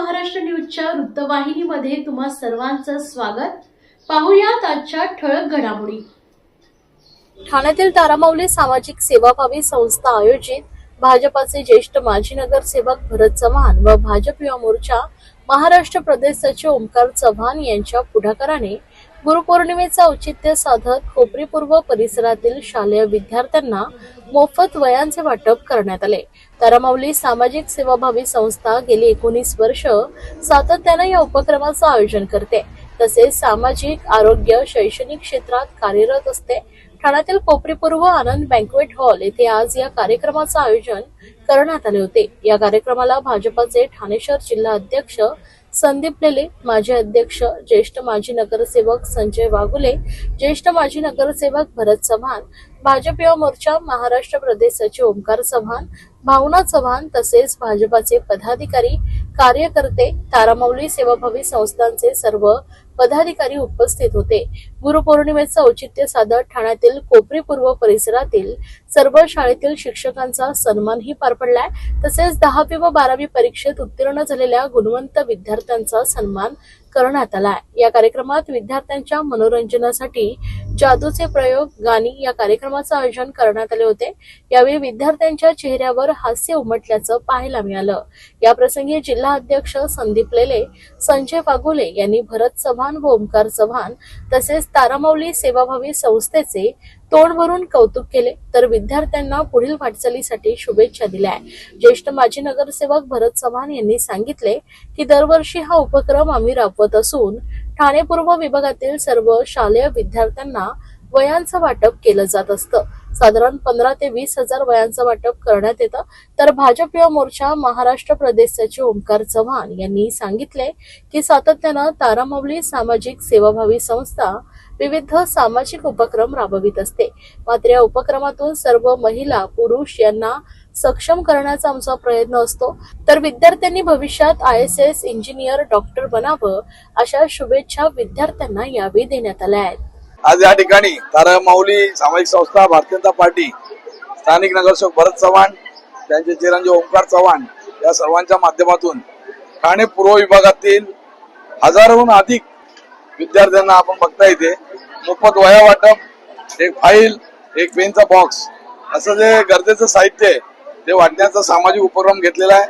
महाराष्ट्र न्यूजच्या वृत्तवाहिनीमध्ये तुम्हा सर्वांचं स्वागत. पाहुयात आजच्या ठळक घडामोडी. ठाण्यातील तारामाऊली सामाजिक सेवाभावी संस्था आयोजित भाजपाचे ज्येष्ठ माजी नगरसेवक भरत चव्हाण व भाजप युवा मोर्चा महाराष्ट्र प्रदेश सचिव ओमकार चव्हाण यांच्या पुढाकाराने गुरुपौर्णिमेचं औचित्य साधत खोपरीपूर्व परिसरातील शालेय विद्यार्थ्यांना मोफत वयांचे वाटप करण्यात आले. तारामाऊली सामाजिक सेवाभावी संस्था गेली एकोणीस वर्ष सातत्यानं या उपक्रमाचं आयोजन करते. तसेच सामाजिक आरोग्य शैक्षणिक क्षेत्रात कार्यरत असते. ठाण्यातील कोपरीपूर्व आनंद बँकवेट हॉल येथे आज या कार्यक्रमाचं आयोजन करण्यात आले होते. या कार्यक्रमाला भाजपाचे ठाणे शहर जिल्हा अध्यक्ष संदीप लेले माजी अध्यक्ष ज्येष्ठ माजी नगरसेवक संजय वाघुले ज्येष्ठ माजी नगरसेवक भरत चव्हाण भाजप युवा मोर्चा महाराष्ट्र प्रदेश सचिव ओंकार चव्हाण भावना चव्हाण तसेच भाजपाचे पदाधिकारी कार्यकर्ते तारामौली सेवाभावी संस्थांचे सर्व पदाधिकारी उपस्थित होते. गुरुपौर्णिमेचं औचित्य साधत ठाण्यातील कोपरी पूर्व परिसरातील सर्व शाळेतील शिक्षकांचा सन्मानही पार पडलाय. तसेच दहावी व बारावी परीक्षेत उत्तीर्ण झालेल्या गुणवंत विद्यार्थ्यांचा सन्मान करण्यात आला या कार्यक्रमात विद्यार्थ्यांच्या मनोरंजनासाठी जादूचे प्रयोग गाणी या कार्यक्रमाचं आयोजन करण्यात आले होते. यावेळी विद्यार्थ्यांच्या चेहऱ्यावर हास्य उमटल्याचं पाहायला मिळालं. या प्रसंगी जिल्हा अध्यक्ष संदीप लेले संजय वाघोले यांनी भरत चव्हाण व ओमकार चव्हाण तसेच तारामौली सेवाभावी संस्थेचे तोंडवरून कौतुक केले. तर विद्यार्थ्यांना पुढील वाटचालीसाठी शुभेच्छा दिल्या ज्येष्ठ माजी नगरसेवक भरत चव्हाण यांनी सांगितले की दरवर्षी हा उपक्रम आम्ही राबवत असून ठाणे पूर्व विभागातील सर्व शालेय विद्यार्थ्यांना वयांचं वाटप केलं जात असतं. साधारण पंधरा ते वीस हजार वयांचं वाटप करण्यात येतं. तर भाजप युवा मोर्चा महाराष्ट्र प्रदेश सचिव ओमकार चव्हाण यांनी सांगितले की सातत्यानं तारामौली सामाजिक सेवाभावी संस्था विविध सामाजिक उपक्रम राबवित असते. मात्र या उपक्रमातून सर्व महिला पुरुष यांना सक्षम करण्याचा आमचा प्रयत्न असतो. तर विद्यार्थ्यांनी भविष्यात I S S engineer doctor बनावं अशा शुभेच्छा विद्यार्थ्यांना यावेळी देण्यात आल्या आहेत. आज या ठिकाणी तारामाऊली सामाजिक संस्था भारतीय जनता पार्टी स्थानिक नगरसेवक भरत चव्हाण त्यांचे चिरंजीव ओंकार चव्हाण या सर्वांच्या माध्यमातून ठाणे पूर्व विभागातील हजारहून अधिक विद्यार्थ्यांना आपण बघता येते मोफत वया वाटप एक फाईल एक पेनचा बॉक्स असं जे गरजेचं साहित्य आहे ते वाटण्याचा सामाजिक उपक्रम घेतलेला आहे.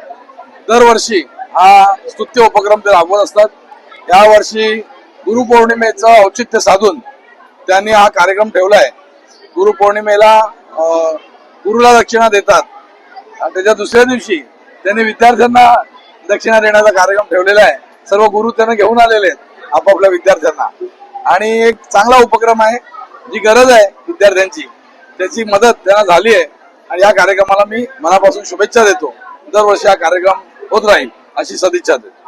दरवर्षी हा स्तुत्य उपक्रम ते राबवत असतात. यावर्षी गुरुपौर्णिमेचं औचित्य साधून त्यांनी हा कार्यक्रम ठेवलाय. गुरुपौर्णिमेला अं, गुरुला दक्षिणा देतात. आणि त्याच्या दुसऱ्या दिवशी त्यांनी विद्यार्थ्यांना दक्षिणा देण्याचा कार्यक्रम ठेवलेला आहे. सर्व गुरु त्यांना घेऊन आलेले आहेत आपापल्या विद्यार्थ्यांना. आणि एक चांगला उपक्रम आहे जी गरज आहे विद्यार्थ्यांची. त्याची मदत त्यांना झाली आहे. आणि या कार्यक्रमाला मी मनापासून शुभेच्छा देतो. दरवर्षी हा कार्यक्रम होत राहील अशी सदिच्छा देतो.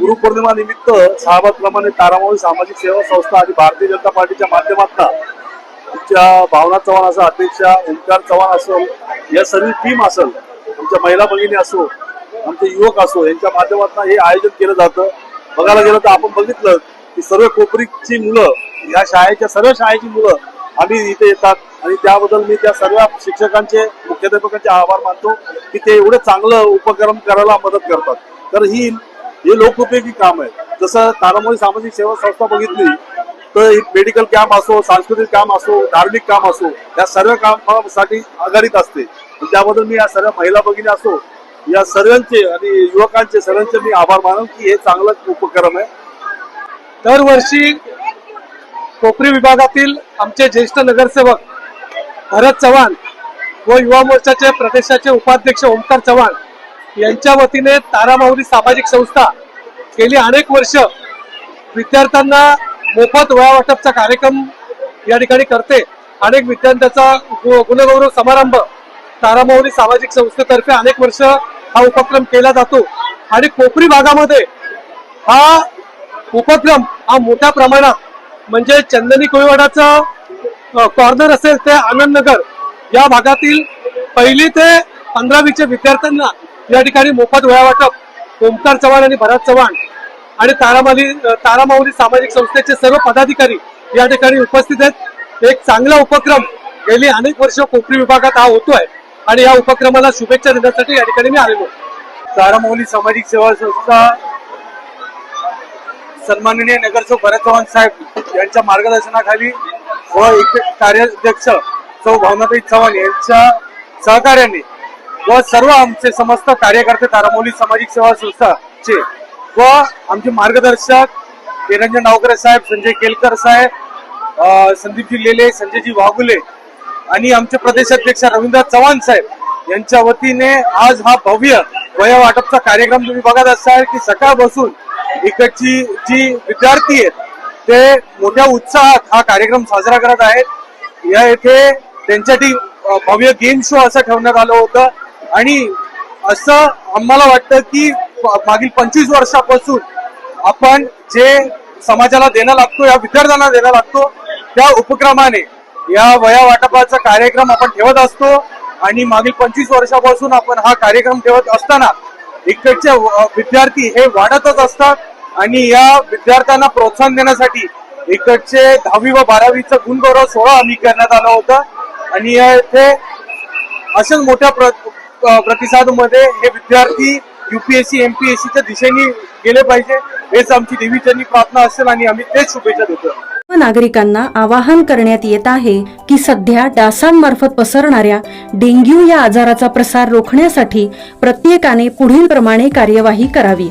गुरुपौर्णिमा निमित्त साहेबांप्रमाणे तारामोळी सामाजिक सेवा संस्था आणि भारतीय जनता पार्टीच्या माध्यमातून आमच्या भावना चव्हाण असं अध्यक्षा ओंकार चव्हाण असेल या सर्व टीम असेल आमच्या महिला भगिनी असो आमचे युवक असो यांच्या माध्यमातून हे आयोजन केलं जातं. बघायला गेलं तर आपण बघितलं की सर्व कोपरीची मुलं या शाळेच्या सर्व शाळेची मुलं आम्ही इथे येतात. आणि त्याबद्दल मी त्या सर्व शिक्षकांचे मुख्याध्यापकांचे आभार मानतो की ते एवढं चांगलं उपक्रम करायला मदत करतात. तर ही हे लोकोपयोगी काम आहे. जसं तारामोळी सामाजिक सेवा संस्था बघितली तर मेडिकल कॅम्प असो सांस्कृतिक काम असो धार्मिक काम असो या सर्व कामासाठी आघाडीत असते. त्याबद्दल मी या सर्व महिला भगिनी असो या सर्वांचे आणि युवकांचे सर्वांचे मी आभार मानून की हे चांगलं उपक्रम आहे. दरवर्षी कोपरी विभागातील आमचे ज्येष्ठ नगरसेवक भरत चव्हाण व युवा मोर्चाचे प्रदेशाचे उपाध्यक्ष ओमकार चव्हाण यांच्या वतीने तारामाऊली सामाजिक संस्था गेली अनेक वर्ष विद्यार्थ्यांना मोफत वया वाटपचा कार्यक्रम या ठिकाणी करते. अनेक विद्यार्थ्यांचा गु- गुणगौरव समारंभ तारामौली सामाजिक संस्थेतर्फे अनेक वर्ष हा उपक्रम केला जातो. आणि कोपरी भागामध्ये हा उपक्रम हा मोठ्या प्रमाणात म्हणजे चंदनी कोळीवाडाचा कॉर्नर असेल ते आनंदनगर या भागातील पहिली ते पंधरावीच्या विद्यार्थ्यांना या ठिकाणी मोफत वया वाटप ओमकार चव्हाण आणि भरत चव्हाण आणि तारामाली तारामाऊली सामाजिक संस्थेचे सर्व पदाधिकारी या ठिकाणी उपस्थित आहेत. एक चांगला उपक्रम गेली अनेक वर्ष कोपरी विभागात हा होतोय आणि या उपक्रमाला शुभेच्छा देण्यासाठी या ठिकाणी मी आलेलो तारामौली सामाजिक सेवा संस्था सन्माननीय नगरसेवक भरत चव्हाण साहेब यांच्या मार्गदर्शनाखाली व एक कार्याध्यक्ष चौ भावनाताई चव्हाण यांच्या सहकार्याने व सर्व आमचे समस्त कार्यकर्ते तारामौली सामाजिक सेवा संस्थाचे व आमचे मार्गदर्शक निरंजन नावकरे साहेब संजय केलकर साहेब संदीपजी लेले संजयजी वाघुले आणि आमचे प्रदेशाध्यक्ष रवींद्र चव्हाण साहेब यांच्या वतीने आज हा भव्य वया वाटपचा कार्यक्रम तुम्ही बघत असाल की सकाळपासून इकडची जी विद्यार्थी आहेत ते मोठ्या उत्साहात हा कार्यक्रम साजरा करत आहेत. या येथे त्यांच्यासाठी भव्य गेम शो असं ठेवण्यात आलं होतं. आणि असं आम्हाला वाटतं की मागील पंचवीस वर्षापासून आपण जे समाजाला देणं लागतो या विद्यार्थ्यांना देणं लागतो त्या उपक्रमाने या वया वाटपाचा कार्यक्रम आपण ठेवत असतो. आणि मागील पंचवीस वर्षापासून आपण हा कार्यक्रम ठेवत असताना इकडचे विद्यार्थी हे वाढतच असतात. आणि या विद्यार्थ्यांना प्रोत्साहन देण्यासाठी इकडचे दहावी व बारावीचं गुणगौरव सोहळा आम्ही करण्यात आला होता. आणि या इथे अशाच मोठ्या प्र प्रतिसादमध्ये हे विद्यार्थी युपीएससी एमपीएससीच्या दिशेने गेले पाहिजे हेच आमची देवीचरणी प्रार्थना असेल आणि आम्ही तेच शुभेच्छा देतो. नागरिकांना आवाहन करण्यात येत आहे की सध्या डासांमार्फत पसरणाऱ्या डेंग्यू या आजाराचा प्रसार रोखण्यासाठी प्रत्येकाने पुढील प्रमाणे कार्यवाही करावी.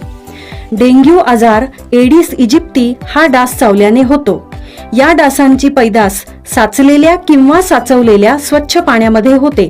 डेंग्यू आजार एडिस इजिप्ती हा डास चावल्याने होतो. या डासांची पैदास साचलेल्या किंवा साचवलेल्या स्वच्छ पाण्यामध्ये होते.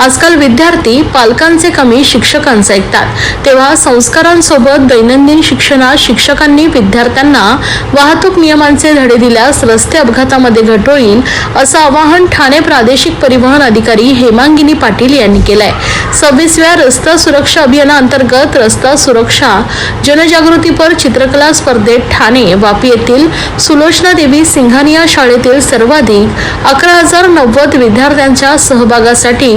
आजकाल विद्यार्थी पालकांचे कमी शिक्षकांचे ऐकतात. तेव्हा संस्कारांसोबत दैनंदिन शिक्षणात शिक्षकांनी विद्यार्थ्यांना वाहतूक नियमांचे धडे दिल्यास रस्ते अपघातामध्ये घट होईल असं आवाहन ठाणे प्रादेशिक परिवहन अधिकारी हेमांगिनी पाटील यांनी केलंय. सव्वीसव्या रस्ता सुरक्षा अभियानाअंतर्गत रस्ता सुरक्षा जनजागृतीपर चित्रकला स्पर्धेत ठाणे वापी येथील सुलोचना देवी सिंघानिया शाळेतील सर्वाधिक अकरा हजार नव्वद विद्यार्थ्यांच्या सहभागासाठी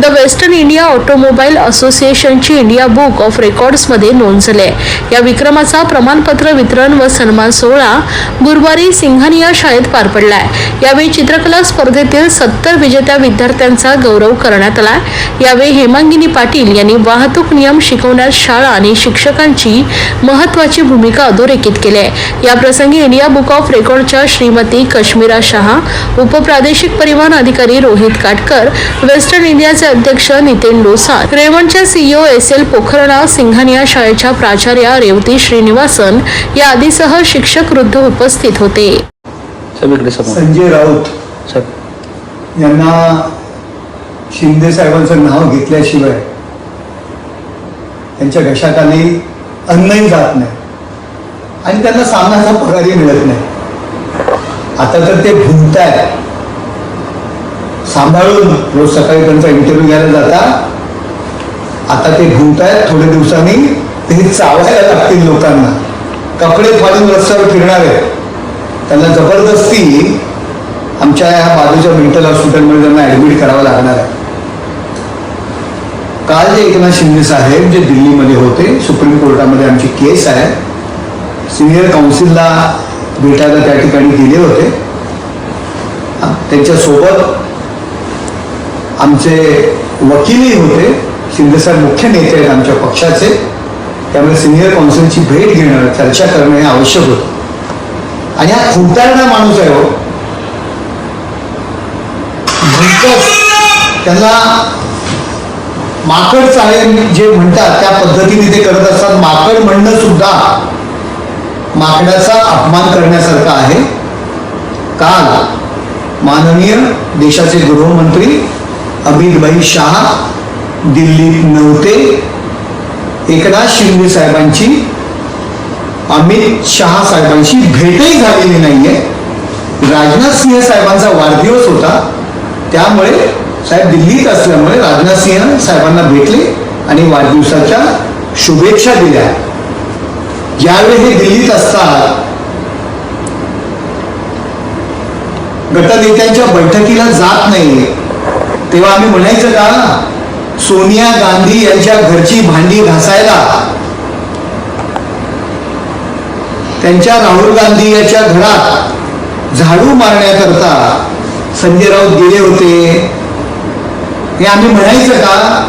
द वेस्टर्न इंडिया ऑटोमोबाईल असोसिएशनची इंडिया बुक ऑफ रेकॉर्ड्समध्ये नोंद झाली आहे. या विक्रमाचा प्रमाणपत्र वितरण व सन्मान सोहळा गुरुवारी सिंघानिया शाळेत पार पडलाय. यावेळी चित्रकला स्पर्धेतील सत्तर विजेत्या विद्यार्थ्यांचा गौरव करण्यात आला यावेळी हेमांगिनी पाटील यांनी वाहतूक नियम शिकवण्यात शाळा आणि शिक्षकांची महत्वाची भूमिका अधोरेखित केली आहे. याप्रसंगी इंडिया बुक ऑफ रेकॉर्डच्या श्रीमती कश्मीरा शहा उपप्रादेशिक परिवहन अधिकारी Rohit Katkar western India India अध्यक्ष Nitin Dosa रेवणच्या CEO S L Pokharna Singhania शाळेच्या प्राचार्या रेवती श्रीनिवासन या आदीसह शिक्षक वृद्ध उपस्थित होते. संजय राऊत सर. यांना शिंदे साहेबांचं नाव घेतल्याशिवाय त्यांच्या घशाखाली अन्नही जात नाही. आणि त्यांना सामनाचा पगारही मिळत नाही. आता तर ते भुंकत आहेत सांभाळून रोज सकाळी त्यांचा इंटरव्ह्यू घ्यायला जाता. आता ते भुंकत आहेत थोड्या दिवसांनी. ते चावायला लागतील लोकांना. कपडे फाडून रस्त्यावर फिरणार. आहेत त्यांना जबरदस्ती आमच्या ह्या बाजूच्या मेंटल हॉस्पिटलमध्ये त्यांना ऍडमिट करावं लागणार आहे. काल जे एकनाथ शिंदे साहेब जे दिल्लीमध्ये होते सुप्रीम कोर्टामध्ये आमची केस आहे. सिनियर काउन्सिलला भेटायला त्या ठिकाणी गेले होते. त्यांच्यासोबत आमचे वकीलही होते शिंदेसाहेब मुख्य नेते आहेत आमच्या पक्षाचे. त्यामुळे सिनियर काउन्सिलची भेट घेणं चर्चा करणं हे आवश्यक होतं. आणि हा खुंटाळणा माणूस आहे हो. भलतंच त्याला माकड चाळे जे म्हणतात त्या पद्धतीने ते करत असतात. माकड म्हणणं सुद्धा माकडाचा अपमान करण्यासारखं आहे. काल माननीय देशाचे गृहमंत्री अमितबाई शहा दिल्लीत नव्हते. एकनाथ शिंदे साहेबांची अमित शहा साहेबांची भेटही झालेली नाहीये. राजनाथ सिंह साहेबांचा वाढदिवस होता. त्यामुळे साहेब दिल्लीत असल्यामुळे राजनाथ सिंह साहेबांना भेटले आणि वाढदिवसाच्या शुभेच्छा दिल्या. ज्यावेळी हे दिल्लीत असतात गटनेत्यांच्या बैठकीला जात नाही तेव्हा आम्ही म्हणायचं का? सोनिया गांधी यांच्या घरची भांडी घासायला. त्यांच्या राहुल गांधी यांच्या घरात झाडू मारण्याकरता संजय राऊत गेले होते. हे आम्ही म्हणायचं का?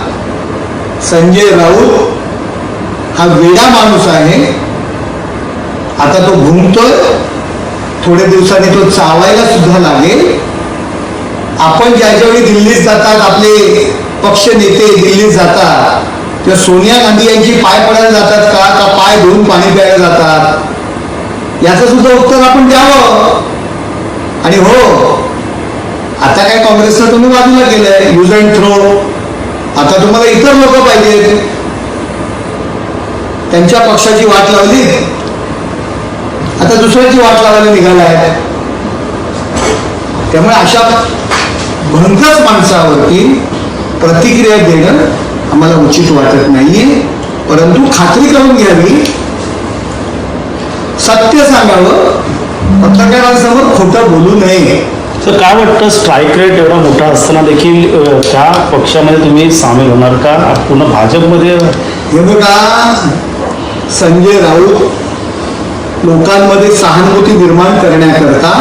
संजय राऊत हा वेडा माणूस आहे. आता तो घुमतोय. थोड्या दिवसांनी तो चावायला सुद्धा लागेल. आपण ज्या ज्यावेळी दिल्लीत जातात आपले पक्ष नेते दिल्लीत जातात किंवा सोनिया गांधी यांची पाय पडायला जातात का का पाय धुवून पाणी प्यायला जातात? याचं सुद्धा उत्तर आपण द्यावं. आणि हो आता काय काँग्रेसनं तुम्ही बाजूला केलंय युज अँड थ्रो आता तुम्हाला इतर लोक पाहिजेत. त्यांच्या पक्षाची वाट लावली. आता दुसऱ्याची वाट लावायला निघालाय. त्यामुळे अशा भंकस माणसावरती प्रतिक्रिया देणं आम्हाला उचित वाटत नाहीये. परंतु खात्री करून घ्यावी. सत्य सांगावं. पत्रकारांसमोर खोटं बोलू नये. तर काय वाटतं? स्ट्राईक रेट एवढा मोठा असताना देखील त्या पक्षामध्ये तुम्ही सामील होणार का? पुन्हा भाजपमध्ये? हे बघा संजय राऊत लोकांमध्ये सहानुभूती निर्माण करण्याकरता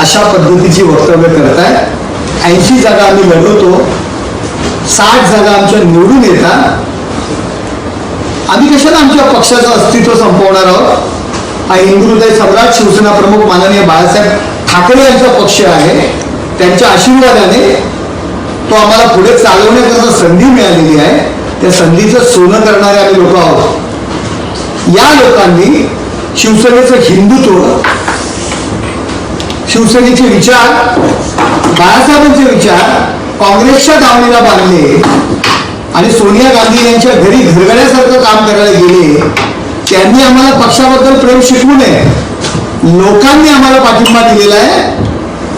अशा पद्धतीची वक्तव्य करतायत. ऐंशी जागा आम्ही लढवतो साठ जागा आमच्या निवडून येतात. आम्ही कशाला आमच्या पक्षाचं अस्तित्व संपवणार आहोत? हा हिंदू हृदय सम्राट शिवसेना प्रमुख माननीय बाळासाहेब ठाकरे यांचा पक्ष आहे. त्यांच्या आशीर्वादाने तो आम्हाला पुढे चालवण्याकरता संधी मिळालेली आहे. त्या संधीचं सोनं करणारे आम्ही लोक आहोत. या लोकांनी शिवसेनेचं हिंदुत्व शिवसेनेचे विचार बाळासाहेबांचे विचार काँग्रेसच्या दावणीला बांधले आणि सोनिया गांधी यांच्या घरी घरगड्यासारखं काम करायला गेले त्यांनी आम्हाला पक्षाबद्दल प्रेम शिकवू नये. लोकांनी आम्हाला पाठिंबा दिलेला आहे.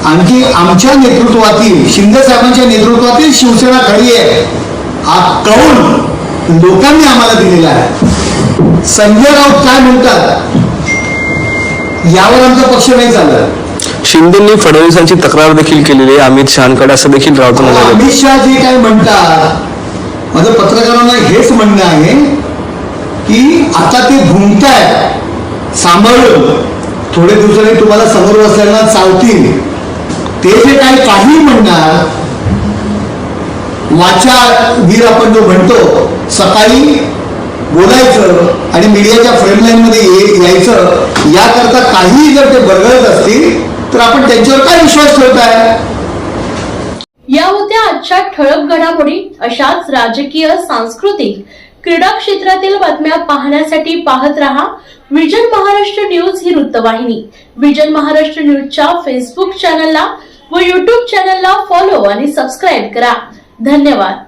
आणखी आमच्या नेतृत्वातील शिंदे साहेबांच्या नेतृत्वातील शिवसेना खरी आहे. हा कौल लोकांनी आम्हाला दिलेला आहे. संजय राऊत काय म्हणतात? यावर आमचा पक्ष नाही चालत. शिंदेंनी फडणवीसांची तक्रार देखील केलेली आहे. अमित शहाकडे असं देखील राहतो अमित शहा जे काय म्हणतात माझं पत्रकारांना हेच म्हणणं आहे की आता ते घुमताय सांभाळून. थोडे दिवसांनी तुम्हाला समोर बसायला चालतील. ते जे काय काही म्हणणार वाचा वीर आपण जो म्हणतो सकाळी बोलायचं आणि मीडियाच्या फ्रेमलाईन मध्ये ये- यायचं याकरता काहीही जर ते बरगळत असतील तर आपण त्यांच्यावर काय विश्वास ठेवताय? या होत्या आजच्या ठळक घडामोडी अशाच राजकीय सांस्कृतिक क्रीडा क्षेत्रातील बातम्या पाहण्यासाठी पाहत रहा विजन महाराष्ट्र न्यूज ही वृत्तवाहिनी. विजन महाराष्ट्र न्यूजच्या फेसबुक चॅनलला व युट्यूब चॅनलला फॉलो आणि सबस्क्राईब करा. धन्यवाद.